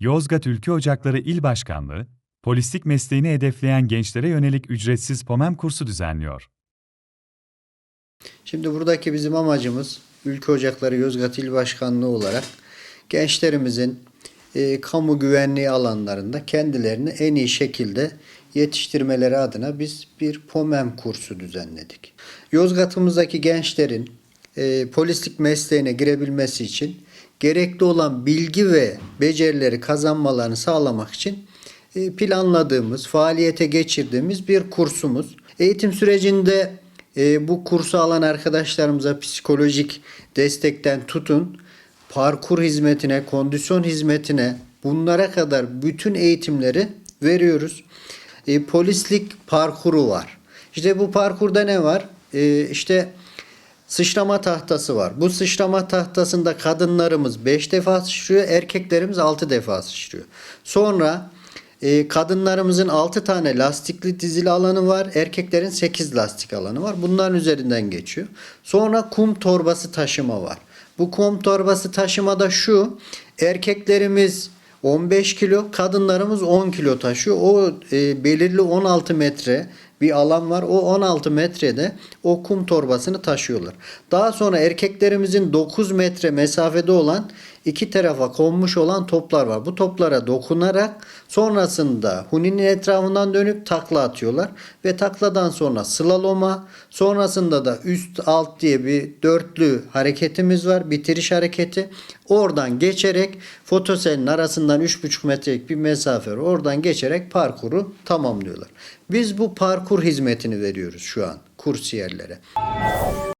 Yozgat Ülke Ocakları İl Başkanlığı, polislik mesleğini hedefleyen gençlere yönelik ücretsiz POMEM kursu düzenliyor. Şimdi buradaki bizim amacımız Ülke Ocakları Yozgat İl Başkanlığı olarak gençlerimizin e, kamu güvenliği alanlarında kendilerini en iyi şekilde yetiştirmeleri adına biz bir POMEM kursu düzenledik. Yozgat'ımızdaki gençlerin e, polislik mesleğine girebilmesi için gerekli olan bilgi ve becerileri kazanmalarını sağlamak için e, planladığımız, faaliyete geçirdiğimiz bir kursumuz. Eğitim sürecinde e, bu kursu alan arkadaşlarımıza psikolojik destekten tutun, parkur hizmetine, kondisyon hizmetine bunlara kadar bütün eğitimleri veriyoruz. E, polislik parkuru var. İşte bu parkurda ne var? E, işte sıçrama tahtası var. Bu sıçrama tahtasında kadınlarımız 5 defa sıçrıyor, erkeklerimiz 6 defa sıçrıyor. Sonra e, kadınlarımızın 6 tane lastikli dizili alanı var. Erkeklerin 8 lastik alanı var. Bunların üzerinden geçiyor. Sonra kum torbası taşıma var. Bu kum torbası taşımada şu. Erkeklerimiz 15 kilo, kadınlarımız 10 kilo taşıyor. O e, belirli 16 metre bir alan var. O 16 metrede o kum torbasını taşıyorlar. Daha sonra erkeklerimizin 9 metre mesafede olan iki tarafa konmuş olan toplar var. Bu toplara dokunarak sonrasında huninin etrafından dönüp takla atıyorlar ve takladan sonra slaloma sonrasında da üst alt diye bir dörtlü hareketimiz var. Bitiriş hareketi. Oradan geçerek fotoselin arasından 3,5 metrelik bir mesafe var. Oradan geçerek parkuru tamamlıyorlar. Biz bu parkur hizmetini veriyoruz şu an kursiyerlere.